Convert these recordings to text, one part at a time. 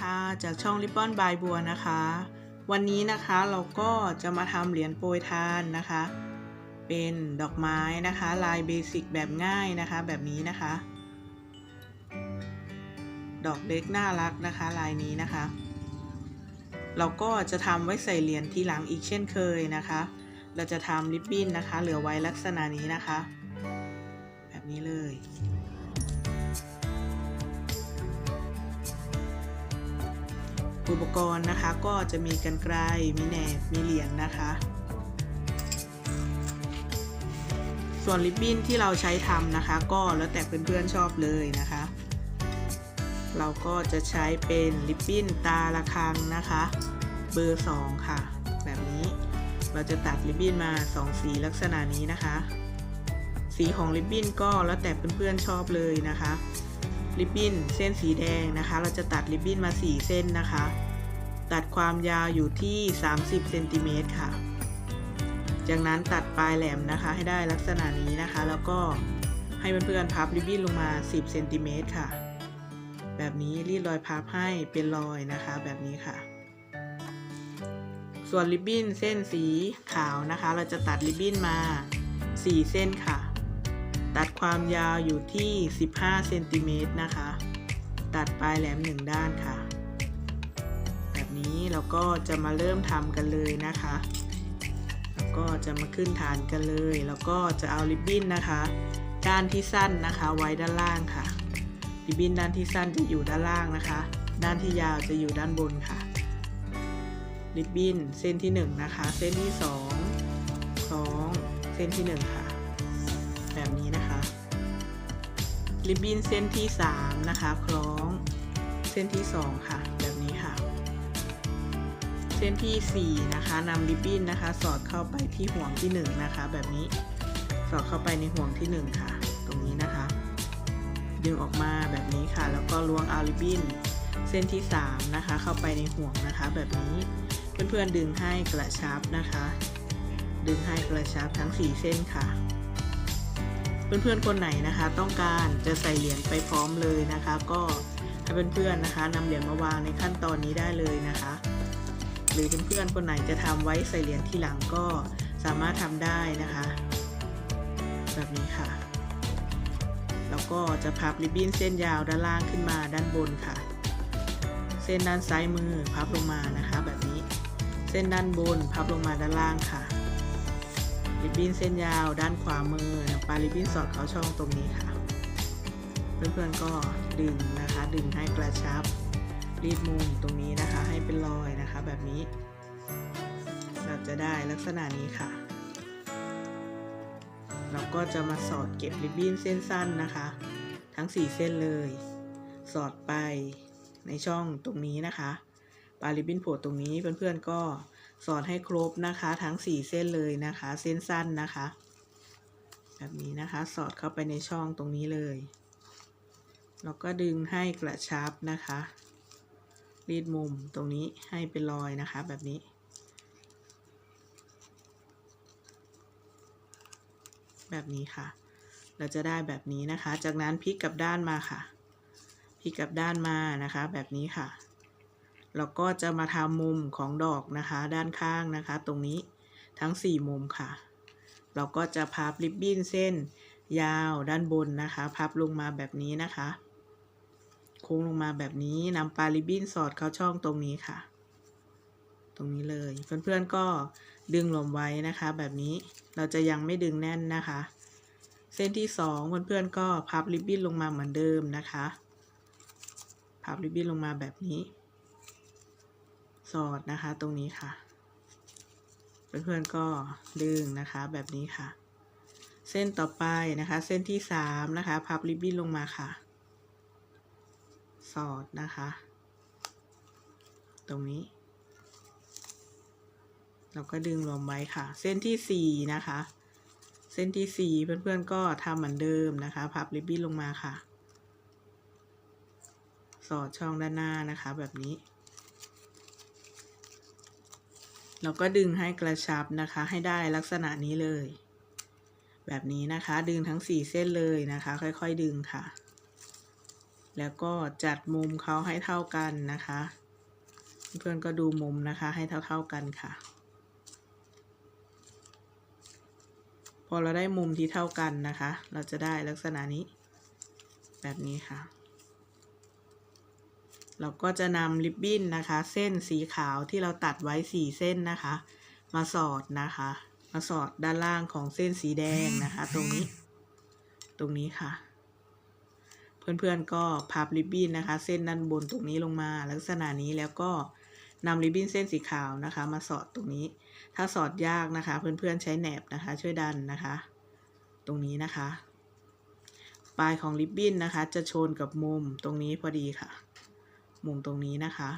ค่ะ จากช่อง Ribbon by บัวนะคะ วันนี้นะคะเราก็จะมาทำเหรียญโปรยทานนะคะ เป็นดอกไม้นะคะ ลายเบสิกแบบง่ายนะคะ แบบนี้นะคะ ดอกเล็กน่ารักนะคะ ลายนี้นะคะ เราก็จะทำไว้ใส่เหรียญทีหลังอีกเช่นเคยนะคะ เราจะทำริบบิ้นนะคะ เหลือไว้ลักษณะนี้นะคะ แบบนี้เลย อุปกรณ์นะคะก็จะมีกันไกลมีแหนบ มีเหรียญนะคะ ส่วนริบบิ้นที่เราใช้ทำนะคะ ก็แล้วแต่เพื่อนๆชอบเลยนะคะ เราก็จะใช้เป็นริบบิ้นตาละคังนะคะ เบอร์ 2 ค่ะ แบบนี้เราจะตัดริบบิ้นมา 2 สีลักษณะนี้นะคะ สีของริบบิ้นก็แล้วแต่เพื่อนๆชอบเลยนะคะ ริบบิ้นเส้นสีแดงนะคะ เราจะตัดริบบิ้นมา 4 เส้นนะคะ ตัดความยาวอยู่ที่ 30เซนติเมตรค่ะ จากนั้นตัดปลายแหลมนะคะให้ได้ลักษณะนี้นะคะ แล้วก็ให้เพื่อนๆพับริบบิ้นลงมา 10เซนติเมตรค่ะ แบบนี้รีดรอยพับให้เป็นรอยนะคะ แบบนี้ค่ะ ส่วนริบบิ้นเส้นสีขาวนะคะ เราจะตัดริบบิ้นมา 4 เส้นค่ะ ตัดความยาวอยู่ที่ 15เซนติเมตรนะคะ ตัดปลายแหลม1ด้านค่ะ แบบนี้เราก็จะมาเริ่มทำกันเลยนะคะแล้วก็จะมาขึ้นฐานกันเลย แล้วก็จะเอาริบบิ้นนะคะ ด้านที่สั้นนะคะ ไว้ด้านล่างค่ะ ริบบิ้นด้านที่สั้นจะอยู่ด้านล่างนะคะ ด้านที่ยาวจะอยู่ด้านบนค่ะ ริบบิ้นเส้นที่ 1 นะคะ เส้นที่ 2 2 เส้นที่ 1 ค่ะ แบบนี้นะคะ ริบบิ้นเส้นที่ 3 นะคะ คล้องเส้นที่ 2 ค่ะ แบบนี้ค่ะ เส้นที่ 4 นะคะนำริบบิ้นนะคะ สอดเข้าไปที่ห่วงที่ 1 นะคะ แบบนี้สอดเข้าไปในห่วงที่ 1 ค่ะ ตรงนี้นะคะ ดึงออกมาแบบนี้ค่ะ แล้วก็ล้วงเอาริบบิ้นเส้นที่ 3 นะคะ เข้าไปในห่วงนะคะ แบบนี้เพื่อนๆดึงให้กระชับนะคะ ดึงให้กระชับทั้ง 4 เส้นค่ะ เพื่อนๆคนไหนนะคะ ต้องการจะใส่เหรียญไปพร้อมเลยนะคะ ก็ให้เพื่อนๆนะคะนำเหรียญมาวางในขั้นตอนนี้ได้เลยนะคะ หรือเพื่อนๆคนไหนจะทำไว้ใส่เหรียญทีหลังก็สามารถทำได้นะคะ แบบนี้ค่ะแล้วก็จะพับริบบิ้นเส้นยาวด้านล่างขึ้นมาด้านบนค่ะ เส้นด้านซ้ายมือพับลงมานะคะ แบบนี้เส้นด้านบนพับลงมาด้านล่างค่ะ ริบบิ้นเส้นยาวด้านขวามือปลาริบบิ้นสอดเข้าช่องตรงนี้ค่ะ เพื่อนๆก็ดึงนะคะ ดึงให้กระชับ รีดมุมตรงนี้นะคะ ให้เป็นรอยนะคะ แบบนี้เราจะได้ลักษณะนี้ค่ะ เราก็จะมาสอดเก็บริบบิ้นเส้นสั้นนะคะ ทั้ง 4 เส้นเลย สอดไปในช่องตรงนี้นะคะ ปลาริบบิ้นโผล่ตรงนี้เพื่อนๆก็ สอดให้ครบนะคะ ทั้ง 4 เส้นเลยนะคะ เส้นสั้นนะคะ แบบนี้นะคะสอดเข้าไปในช่องตรงนี้เลยแล้วก็ดึงให้กระชับนะคะ รีดมุมตรงนี้ให้เป็นรอยนะคะแบบนี้ แบบนี้ค่ะ เราจะได้แบบนี้นะคะ จากนั้นพลิกกลับด้านมาค่ะพลิกกลับด้านมานะคะ แบบนี้ค่ะ เราก็จะมาทำมุมของดอกนะคะ ด้านข้างนะคะ ตรงนี้ทั้ง 4 มุมค่ะ เราก็จะพับริบบิ้นเส้นยาวด้านบนนะคะ พับลงมาแบบนี้นะคะ โค้งลงมาแบบนี้นำปลายริบบิ้นสอดเข้าช่องตรงนี้ค่ะ ตรงนี้เลยเพื่อนๆก็ดึงลมไว้นะคะ แบบนี้เราจะยังไม่ดึงแน่นนะคะ เส้นที่สองเพื่อนๆก็พับริบบิ้นลงมาเหมือนเดิมนะคะ พับริบบิ้นลงมาแบบนี้ สอดนะคะตรงนี้ค่ะ เพื่อนๆก็ดึงนะคะแบบนี้ค่ะ เส้นต่อไปนะคะ เส้นที่สามนะคะ พับริบบิ้นลงมาค่ะ สอดนะคะ ตรงนี้ เราก็ดึงรวมไว้ค่ะ เส้นที่สี่นะคะ เส้นที่สี่เพื่อนๆก็ทำเหมือนเดิมนะคะ พับริบบิ้นลงมาค่ะ สอดช่องด้านหน้านะคะแบบนี้ เราก็ดึงให้กระชับนะคะ ให้ได้ลักษณะนี้เลย แบบนี้นะคะ ดึงทั้งสี่เส้นเลยนะคะ ค่อยๆดึงค่ะ แล้วก็จัดมุมเขาให้เท่ากันนะคะ เพื่อนก็ดูมุมนะคะ ให้เท่าๆกันค่ะ พอเราได้มุมที่เท่ากันนะคะ เราจะได้ลักษณะนี้ แบบนี้ค่ะ เราก็จะนำริบบิ้นนะคะ เส้นสีขาวที่เราตัดไว้สี่เส้นนะคะ มาสอดนะคะ มาสอดด้านล่างของเส้นสีแดงนะคะ ตรงนี้ ตรงนี้ค่ะ เพื่อนๆก็พับริบบิ้นนะคะ เส้นด้านบนตรงนี้ลงมาลักษณะนี้แล้วก็นำริบบิ้นเส้นสีขาวนะคะ มาสอดตรงนี้ ถ้าสอดยากนะคะ เพื่อนๆใช้แหนบนะคะ ช่วยดันนะคะ ตรงนี้นะคะ ปลายของริบบิ้นนะคะ จะชนกับมุมตรงนี้พอดีค่ะ มุมตรงนี้นะคะ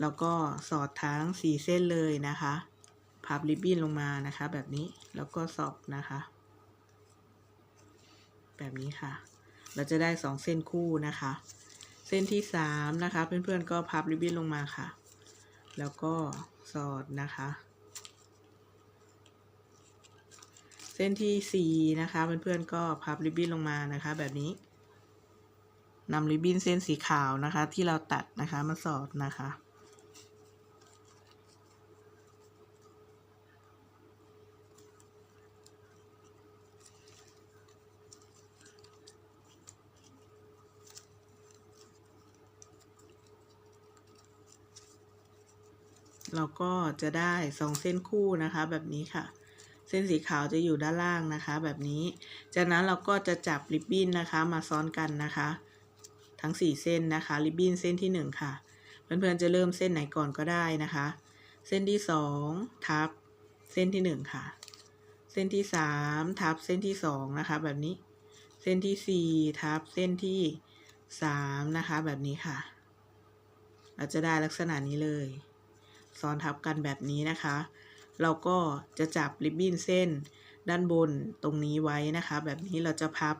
แล้วก็สอดทั้งสี่เส้นเลยนะคะพับริบบิ้นลงมานะคะแบบนี้แล้วก็สอบนะคะ แบบนี้ค่ะ เราจะได้สองเส้นคู่นะคะ เส้นที่สามนะคะเพื่อนๆก็พับริบบิ้นลงมาค่ะ แล้วก็สอดนะคะ เส้นที่สี่นะคะเพื่อนๆก็พับริบบิ้นลงมานะคะแบบนี้ นำริบบิ้นเส้นสีขาวนะคะ ที่เราตัดนะคะมาสอดนะคะเราก็จะได้สองเส้นคู่นะคะแบบนี้ค่ะ เส้นสีขาวจะอยู่ด้านล่างนะคะ แบบนี้ จากนั้นเราก็จะจับริบบิ้นนะคะมาซ้อนกันนะคะ ทั้งสี่เส้นนะคะ ริบบิ้นเส้นที่หนึ่งค่ะ เพื่อนๆจะเริ่มเส้นไหนก่อนก็ได้นะคะ เส้นที่สองทับ เส้นที่หนึ่งค่ะ เส้นที่สามทับเส้นที่สองนะคะ แบบนี้ เส้นที่สี่ทับเส้นที่สามนะคะ แบบนี้ค่ะ เราจะได้ลักษณะนี้เลย ซ้อนทับกันแบบนี้นะคะ เราก็จะจับริบบิ้นเส้นด้านบนตรงนี้ไว้นะคะ แบบนี้เราจะพับ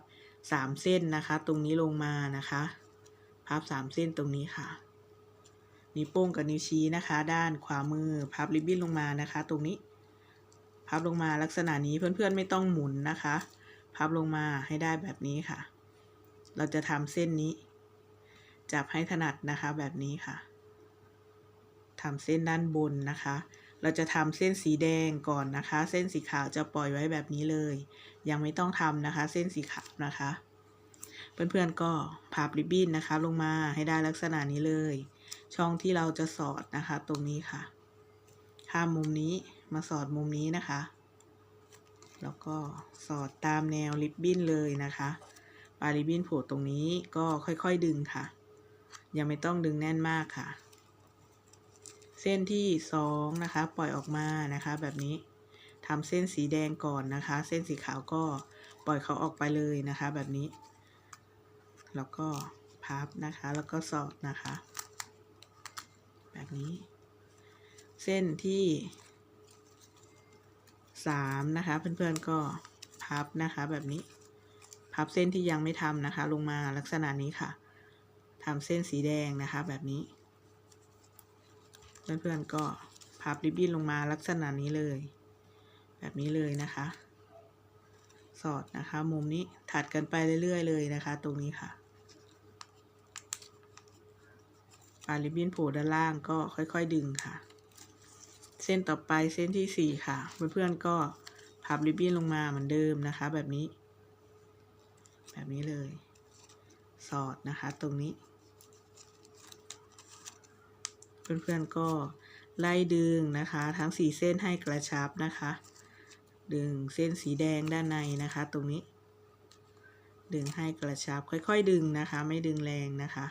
สามเส้นนะคะ ตรงนี้ลงมานะคะ พับสามเส้นตรงนี้ค่ะ นิ้วโป้งกับนิ้วชี้นะคะ ด้านขวามือพับริบบิ้นลงมานะคะ ตรงนี้ พับลงมาลักษณะนี้เพื่อนๆไม่ต้องหมุนนะคะ พับลงมาให้ได้แบบนี้ค่ะ เราจะทำเส้นนี้ จับให้ถนัดนะคะแบบนี้ค่ะทำเส้นด้านบนนะคะ เราจะทำเส้นสีแดงก่อนนะคะ เส้นสีขาวจะปล่อยไว้แบบนี้เลย ยังไม่ต้องทำนะคะ เส้นสีขาวนะคะ เพื่อนๆก็พับริบบิ้นนะคะลงมาให้ได้ลักษณะนี้เลย ช่องที่เราจะสอดนะคะตรงนี้ค่ะ ข้ามมุมนี้มาสอดมุมนี้นะคะ แล้วก็สอดตามแนวริบบิ้นเลยนะคะปลายริบบิ้นโผล่ตรงนี้ก็ค่อยๆดึงค่ะ ยังไม่ต้องดึงแน่นมากค่ะ เส้นที่สองนะคะปล่อยออกมานะคะแบบนี้ทำเส้นสีแดงก่อนนะคะ เส้นสีขาวก็ปล่อยเขาออกไปเลยนะคะ แบบนี้ แล้วก็พับนะคะ แล้วก็สอดนะคะ แบบนี้ เส้นที่สามนะคะเพื่อนๆก็พับนะคะแบบนี้ พับเส้นที่ยังไม่ทำนะคะ ลงมาลักษณะนี้ค่ะทำเส้นสีแดงนะคะแบบนี้ เพื่อนๆก็พับริบบิ้นลงมาลักษณะนี้เลย แบบนี้เลยนะคะ สอดนะคะ มุมนี้ถัดกันไปเรื่อยๆเลยนะคะ ตรงนี้ค่ะ ปลายริบบิ้นโผล่ด้านล่างก็ค่อยๆดึงค่ะ เส้นต่อไปเส้นที่สี่ค่ะ เพื่อนๆก็พับริบบิ้นลงมาเหมือนเดิมนะคะ แบบนี้ แบบนี้เลย สอดนะคะตรงนี้ เพื่อนๆก็ไล่ดึงนะคะ ทั้งสี่เส้นให้กระชับนะคะ ดึงเส้นสีแดงด้านในนะคะ ตรงนี้ ดึงให้กระชับค่อยๆ ดึงนะคะ ไม่ดึงแรงนะคะ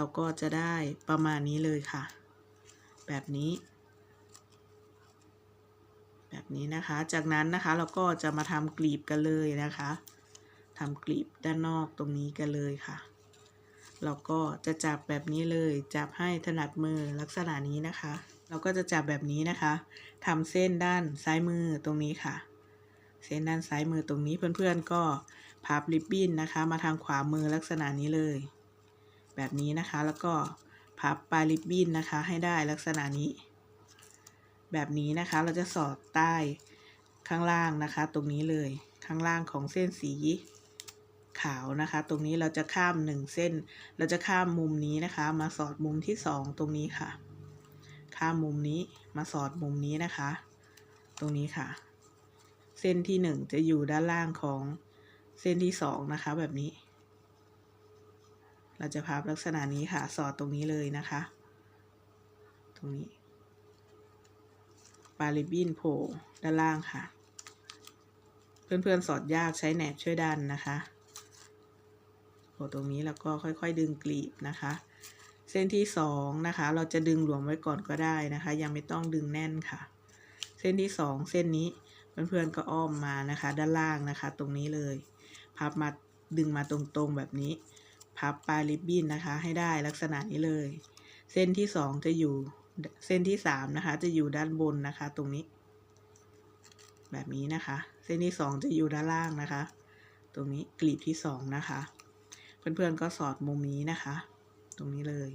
เราก็จะได้ประมาณนี้เลยค่ะ แบบนี้ แบบนี้นะคะ จากนั้นนะคะเราก็จะมาทำกลีบกันเลยนะคะทำกลีบด้านนอกตรงนี้กันเลยค่ะ เราก็จะจับแบบนี้เลย จับให้ถนัดมือลักษณะนี้นะคะ เราก็จะจับแบบนี้นะคะทำเส้นด้านซ้ายมือตรงนี้ค่ะ เส้นด้านซ้ายมือตรงนี้เพื่อนๆก็พับริบบิ้นนะคะ มาทางขวามือลักษณะนี้เลย แบบนี้นะคะ แล้วก็พับปลายริบบิ้นนะคะ ให้ได้ลักษณะนี้ แบบนี้นะคะเราจะสอดใต้ข้างล่างนะคะ ตรงนี้เลยข้างล่างของเส้นสีขาวนะคะ ตรงนี้เราจะข้ามหนึ่งเส้น เราจะข้ามมุมนี้นะคะ มาสอดมุมที่สองตรงนี้ค่ะ ข้ามมุมนี้มาสอดมุมนี้นะคะ ตรงนี้ค่ะ เส้นที่หนึ่งจะอยู่ด้านล่างของเส้นที่สองนะคะ แบบนี้ เราจะพับลักษณะนี้ค่ะ สอดตรงนี้เลยนะคะ ตรงนี้ปาริบบินโผล่ด้านล่างค่ะ เพื่อนๆสอดยากใช้แหนบช่วยดันนะคะโผล่ตรงนี้แล้วก็ค่อยๆ ดึงกลีบนะคะ เส้นที่สองนะคะ เราจะดึงหลวมไว้ก่อนก็ได้นะคะ ยังไม่ต้องดึงแน่นค่ะ เส้นที่สองเส้นนี้เพื่อนๆก็อ้อมมานะคะ ด้านล่างนะคะ ตรงนี้เลย พับมาดึงมาตรงๆแบบนี้ พับปลายริบบิ้นนะคะ ให้ได้ลักษณะนี้เลย เส้นที่สองจะอยู่เส้นที่สามนะคะ จะอยู่ด้านบนนะคะ ตรงนี้ แบบนี้นะคะ เส้นที่สองจะอยู่ด้านล่างนะคะ ตรงนี้กลีบที่สองนะคะ เพื่อนๆก็สอดมุมนี้นะคะ ตรงนี้เลย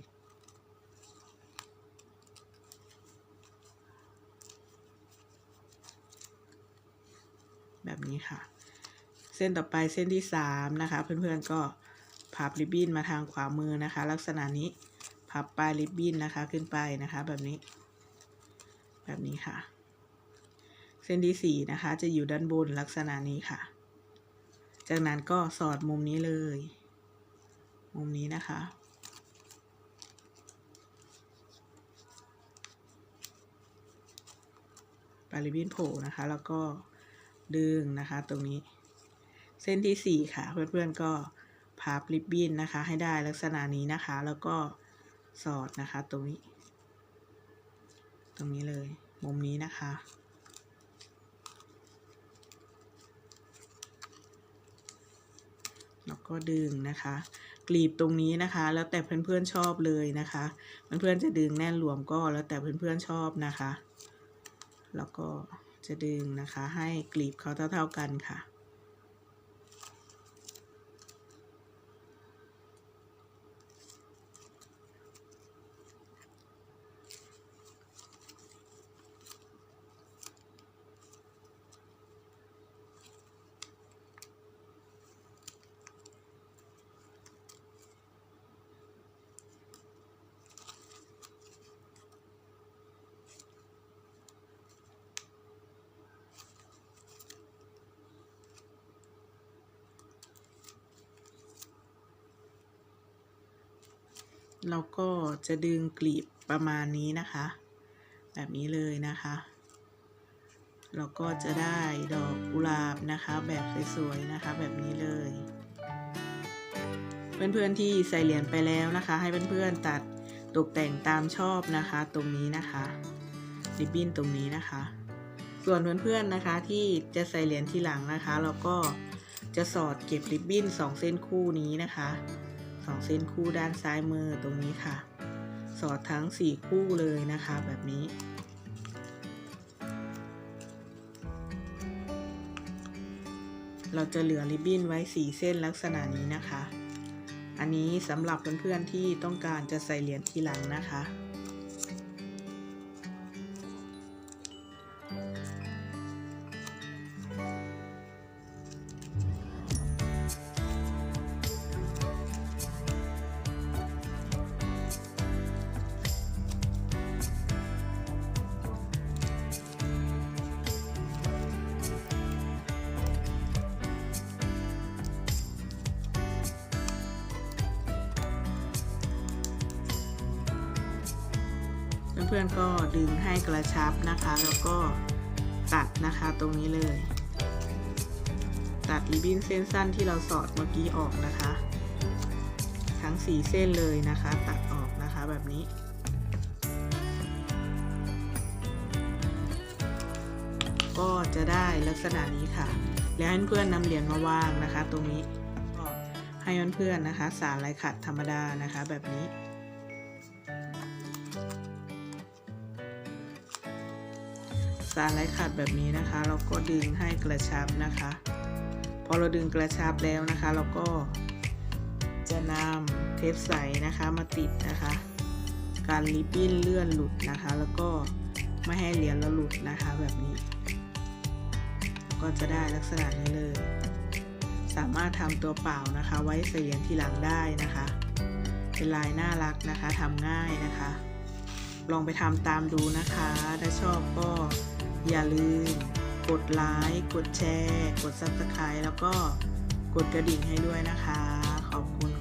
แบบนี้ค่ะ เส้นต่อไปเส้นที่สามนะคะ เพื่อนๆก็ พับริบบิ้นมาทางขวามือนะคะ ลักษณะนี้พับปลายริบบิ้นนะคะขึ้นไปนะคะ แบบนี้ แบบนี้ค่ะ เส้นที่สี่นะคะ จะอยู่ด้านบนลักษณะนี้ค่ะ จากนั้นก็สอดมุมนี้เลย มุมนี้นะคะปลายริบบิ้นโผล่นะคะ แล้วก็ดึงนะคะ ตรงนี้ เส้นที่สี่ค่ะ เพื่อนๆก็ พับริบบิ้นนะคะ ให้ได้ลักษณะนี้นะคะ แล้วก็สอดนะคะตรงนี้ ตรงนี้เลย มุมนี้นะคะ แล้วก็ดึงนะคะกลีบตรงนี้นะคะ แล้วแต่เพื่อนๆชอบเลยนะคะเพื่อนๆจะดึงแน่นรวมก็แล้วแต่เพื่อนๆชอบนะคะ แล้วก็จะดึงนะคะ ให้กลีบเขาเท่า ๆกันค่ะ เราก็จะดึงกลีบประมาณนี้นะคะ แบบนี้เลยนะคะ เราก็จะได้ดอกกุหลาบนะคะ แบบสวยๆนะคะ แบบนี้เลย เพื่อนๆที่ใส่เหรียญไปแล้วนะคะ ให้เพื่อนๆตัดตกแต่งตามชอบนะคะ ตรงนี้นะคะริบบิ้นตรงนี้นะคะ ส่วนเพื่อนๆนะคะที่จะใส่เหรียญทีหลังนะคะ เราก็จะสอดเก็บริบบิ้นสองเส้นคู่นี้นะคะ สองเส้นคู่ด้านซ้ายมือตรงนี้ค่ะ สอดทั้งสี่คู่เลยนะคะแบบนี้ เราจะเหลือริบบิ้นไว้สี่เส้นลักษณะนี้นะคะ อันนี้สำหรับเพื่อนๆที่ต้องการจะใส่เหรียญทีหลังนะคะ พื่อนๆก็ดึงให้กระชับนะคะ แล้วก็ตัดนะคะตรงนี้เลย ตัดริบบิ้นเส้นสั้นที่เราสอดเมื่อกี้ออกนะคะ ทั้งสี่เส้นเลยนะคะ ตัดออกนะคะแบบนี้ก็จะได้ลักษณะนี้ค่ะ แล้วให้เพื่อนนำเหรียญมาวางนะคะ ตรงนี้ก็ให้เพื่อนๆนะคะ สารลายขัดธรรมดานะคะ แบบนี้ สารไร้ขัดแบบนี้นะคะ เราก็ดึงให้กระชับนะคะ พอเราดึงกระชับแล้วนะคะ เราก็จะนำเทปใสนะคะมาติดนะคะ การริบบิ้นเลื่อนหลุดนะคะ แล้วก็ไม่ให้เหรียญเราหลุดนะคะแบบนี้ ก็จะได้ลักษณะนี้เลย สามารถทำตัวเปล่านะคะ ไว้ใส่เหรียญทีหลังได้นะคะ เป็นลายน่ารักนะคะทำง่ายนะคะลองไปทำตามดูนะคะ ถ้าชอบก็ อย่าลืมกดไลค์กดแชร์ กด Subscribe แล้วก็กดกระดิ่งให้ด้วยนะคะ ขอบคุณ